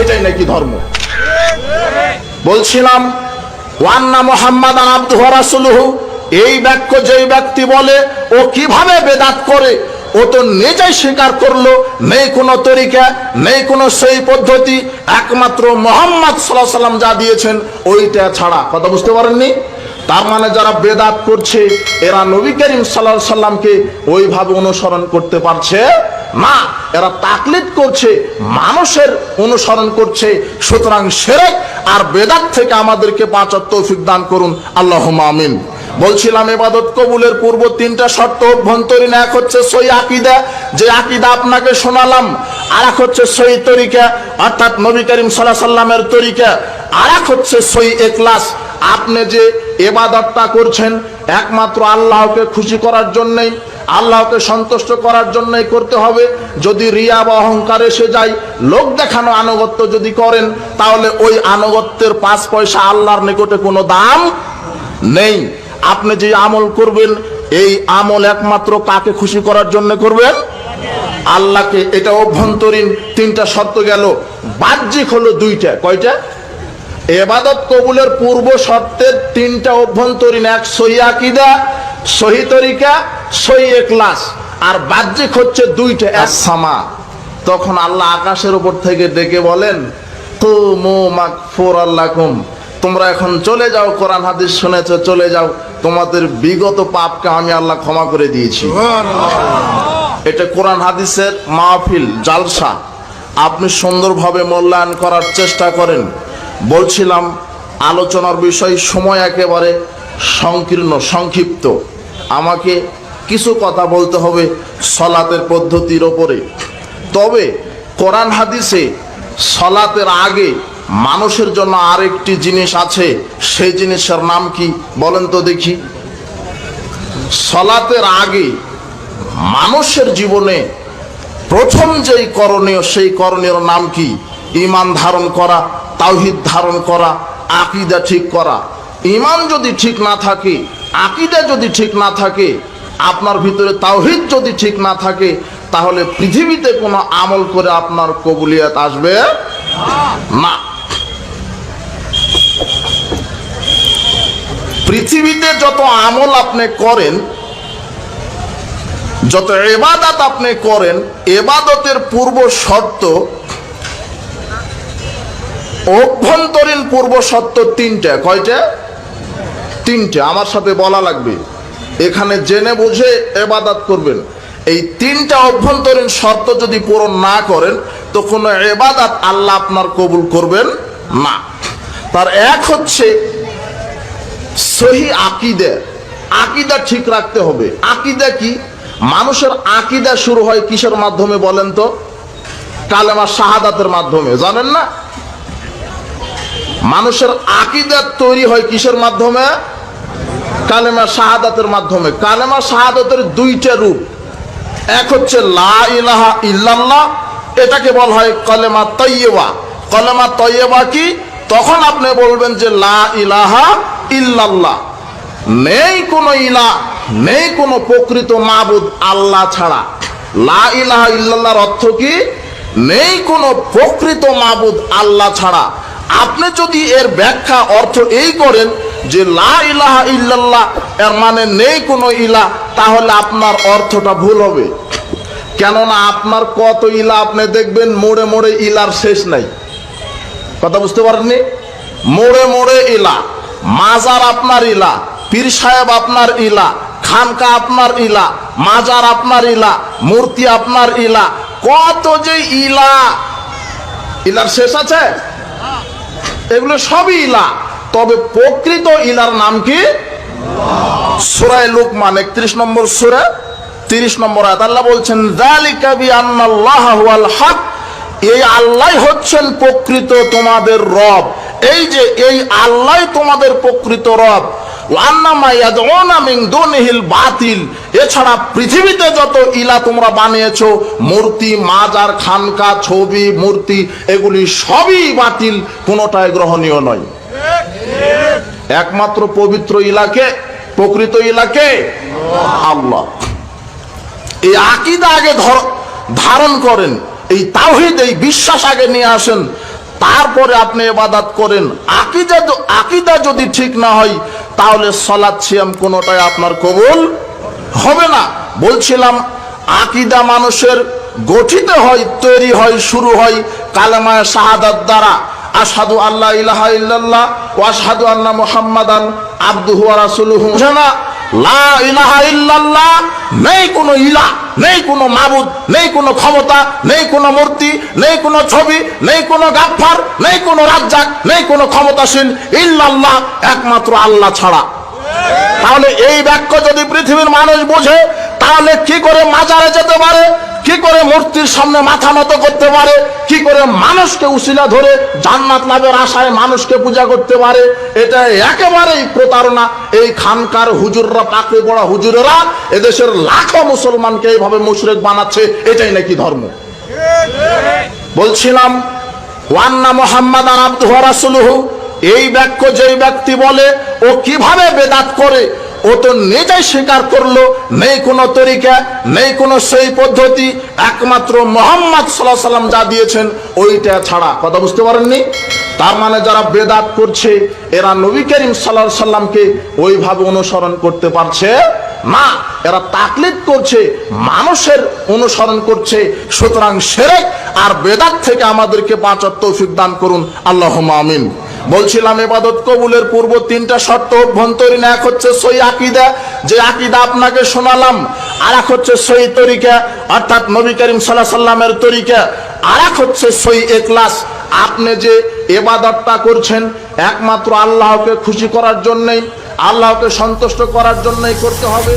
এটাই নাকি ধর্ম? বলছিলাম, ওয়ান্না মোহাম্মদ আব্দুহ রাসূলুহু। এই বাক্য যেই ব্যক্তি বলে, ও কীভাবে বেদাত করে? ও তো নিজেই স্বীকার করল, নেই কোনো তরিকা, নেই কোনো সেই পদ্ধতি। একমাত্র মোহাম্মদ সাল্লাহ সাল্লাম যা দিয়েছেন, ওইটা ছাড়া। কথা বুঝতে পারেননি? তার মানে যারা বেদাত করছে, এরা নবী করিম সাল্লাহ সাল্লামকে ওইভাবে অনুসরণ করতে পারছে না এরা তাকলিদ করছে, মানুষের অনুসরণ করছে, সুতরাং সেরেক আর বেদাত থেকে আমাদেরকে বাঁচার তৌফিক দান করুন। আল্লাহ আমিন। বলছিলাম, এবাদত কবুলের পূর্ব তিনটা শর্ত অভ্যন্তরীণ, এক হচ্ছে সই আকিদা, যে আকিদা আপনাকে শোনালাম আর এক হচ্ছে সই তরিকা, অর্থাৎ নবী করিম সাল্লাহ সাল্লামের তরিকা আর এক হচ্ছে সই এক্লাস আপনি যে এবাদতটা করছেন, একমাত্র আল্লাহকে খুশি করার জন্যই আল্লাহকে সন্তুষ্ট করার জন্যই করতে হবে। যদি রিয়া বা অহংকার এসে যায়, লোক দেখানো আনুগত্য যদি করেন, তাহলে ওই আনুগত্যের পাঁচ পয়সা আল্লাহর নিকটে কোনো দাম নেই। আপনি যে আমল করবেন, এই আমল একমাত্র কাকে খুশি করার জন্য করবেন? আল্লাহকে। এটা অভ্যন্তরীণ তিনটা শর্ত গেল। বাহ্যিক হলো দুইটা। কয়টা? এবাদত কবুলের পূর্ব শর্তের তিনটা অভ্যন্তরীণ। এক সহি আকিদা সহি তরিকা সহি এক্লাস আর বাহ্যিক হচ্ছে দুইটা এক সামা। তখন আল্লাহ আকাশের উপর থেকে ডেকে বলেন তোমরা এখন চলে যাও কোরআন হাদিস শুনেছ চলে যাও। তোমাদের বিগত পাপকে আমি আল্লাহ ক্ষমা করে দিয়েছি। এটা কোরআন হাদিসের মাহফিল জালসা। আপনি সুন্দরভাবে মূল্যায়ন করার চেষ্টা করেন। বলছিলাম আলোচনার বিষয় সময় একেবারে সংকীর্ণ সংক্ষিপ্ত। আমাকে কিছু কথা বলতে হবে সলাতের পদ্ধতির ওপরে। তবে কোরআন হাদিসে সলাতের আগে মানুষের জন্য আরেকটি জিনিস আছে, সেই জিনিসের নাম কি বলেন তো দেখি। সলাতের আগে মানুষের জীবনে প্রথম যেই করণীয়, সেই করণীয় নাম কি? ইমান ধারণ করা, তাওহিদ ধারণ করা, আকিদা ঠিক করা। ইমান যদি ঠিক না থাকে আকিদা যদি ঠিক না থাকে, আপনার ভিতরে তাওহিদ যদি ঠিক না থাকে, তাহলে পৃথিবীতে কোনো আমল করে আপনার কবুলিয়াত আসবে না। পৃথিবীতে যত আমল আপনি করেন, যত এবাদত আপনি করেন এবাদতের পূর্ব শর্ত, অভ্যন্তরীণ পূর্ব শর্ত তিনটা, কয়টা? তিনটে, আমার সাথে বলা লাগবে। এখানে জেনে বুঝে এবাদাত করবেন। এই তিনটা অভ্যন্তরীণ শর্ত যদি পূরণ না করেন, তো কোনো এবাদাত আল্লাহ আপনার কবুল করবেন না। তার এক হচ্ছে সহি আকিদা। আকিদা ঠিক রাখতে হবে। আকিদা কি? মানুষের আকিদা শুরু হয় কিসের মাধ্যমে বলেন তো? কালেমা শাহাদাতের মাধ্যমে। জানেন না? মানুষের আকিদা তৈরি হয় কিসের মাধ্যমে? কালেমা শাহাদাতের মাধ্যমে। কালেমা শাহাদাতের দুইটা রূপ। এক হচ্ছে লা ইলাহা ইল্লাল্লাহ, এটাকে বলা হয় কলেমা তৈয়বা কলেমা তৈয়বা কি? তখন আপনি বলবেন যে লা ইলাহা ইল্লাল্লাহ। নেই কোনো ইলা নেই কোনো প্রকৃত মাবুদ আল্লাহ ছাড়া। লা ইলাহা ইল্লাল্লাহর অর্থ কি? নেই কোনো প্রকৃত মাবুদ আল্লাহ ছাড়া। আপনি যদি এর ব্যাখ্যা অর্থ এই করেন যে লা ইলাহা ইল্লাল্লাহ, এর মানে নেই কোনো ইলা তাহলে আপনার অর্থটা ভুল হবে। কেননা আপনার কত ইলা আপনি দেখবেন, মোড়ে মোড়ে ইলার শেষ নাই। কথা বুঝতে পারেননি? মোড়ে মোড়ে ইলা মাজার আপনার ইলা পীর সাহেব আপনার ইলা খানকা আপনার ইলা মাজার আপনার ইলা মূর্তি আপনার ইলা কত যে ইলা ইলার শেষ আছে? এগুলো সবই ইলা তবে প্রকৃত ইলার নাম কি? সুরায় লোকমান, একত্রিশ নম্বর সুরা, তিরিশ নম্বর আয়াত। আল্লাহ বলছেন, যালিকা বিআন্নাল্লাহ হুয়াল হক। এই আল্লাহ হচ্ছেন প্রকৃত তোমাদের রব। এই যে এই আল্লাহ তোমাদের প্রকৃত রব। বাতিল। এছাড়া পৃথিবীতে যত ইলা তোমরা বানিয়েছো, মূর্তি, মাজার, খানকা, ছবি, মূর্তি, এগুলি সবই বাতিল, কোনোটাই গ্রহণীয় নয়। একমাত্র পবিত্র ইলাকে, প্রকৃত ইলাকে আল্লাহ। এই আকিদা আগে ধর- ধারণ করেন, এই তাহিদ এই বিশ্বাস আগে নিয়ে আসেন, তারপরে আপনি এবাদাত করেন। আকিদা আকিদা যদি ঠিক না হয়, তাহলে সলাৎ সিয়াম কোনোটাই আপনার কবুল হবে না। বলছিলাম, আকিদা মানুষের গঠিত হয়, তৈরি হয়, শুরু হয় কালেমায় শাহাদাত দ্বারা। আশহাদু আল্লাহ ইলাহা ইল্লাল্লাহ ওয়া আশহাদু আন্না মুহাম্মাদান আবদুহু ওয়া রাসূলুহু। জানা লা ইলাহা ইল্লাল্লাহ, নেই কোনো ইলা নেই কোনো মাবুদ, নেই কোনো ক্ষমতা, নেই কোনো মূর্তি, নেই কোনো ছবি, নেই কোনো গাফফার, নেই কোনো রাজ্জাক, নেই কোনো ক্ষমতাশীল ইল্লাল্লাহ, একমাত্র আল্লাহ ছাড়া। তাহলে এই বাক্য যদি পৃথিবীর মানুষ বোঝে, তাহলে কি করে মাজারে যেতে পারে? কি করে মূর্তির সামনে মাথা নত করতে পারে? কি করে মানুষকে উশিলা ধরে জান্নাত লাভের আশায় মানুষকে পূজা করতে পারে? এটা একেবারেই প্রতারণা। এই খানকার হুজুররা, পাকড়ে পড়া হুজুরেরা এদেশের লাখো মুসলমানকে এইভাবে মুশরেক বানাচ্ছে, এটাই নাকি ধর্ম? বলছিলাম, ওয়ান্না মোহাম্মদ আর আব্দুহ রাসূলুহু। এই বাক্য যেই ব্যক্তি বলে, ও কীভাবে বেদাত করে? ও তো নিজেই স্বীকার করল, নেই কোনো তরিকা, নেই কোনো সেই পদ্ধতি, একমাত্র মোহাম্মদ সাল্লাহ সাল্লাম যা দিয়েছেন, ওইটা ছাড়া। কথা বুঝতে পারেননি? তার মানে যারা বেদাত করছে, এরা নবী করিম সাল্লাহ সাল্লামকে ওইভাবে অনুসরণ করতে পারছে না। এরা তাকলিদ করছে, মানুষের অনুসরণ করছে। সুতরাং সেরেক আর বেদাত থেকে আমাদেরকে বাঁচার তৌফিক করুন। আল্লাহ আমিন। বলছিলাম এবাদত কবুলের পূর্ব তিনটা শর্ত অভ্যন্তরীণ, এক হচ্ছে সই আকিদা, যে আকিদা আপনাকে শোনালাম আর এক হচ্ছে সই তরিকা, অর্থাৎ নবী করিম সাল্লাহ সাল্লামের তরিকা আর এক হচ্ছে সই এক্লাস আপনি যে এবাদতটা করছেন, একমাত্র আল্লাহকে খুশি করার জন্যই, আল্লাহকে সন্তুষ্ট করার জন্যই করতে হবে।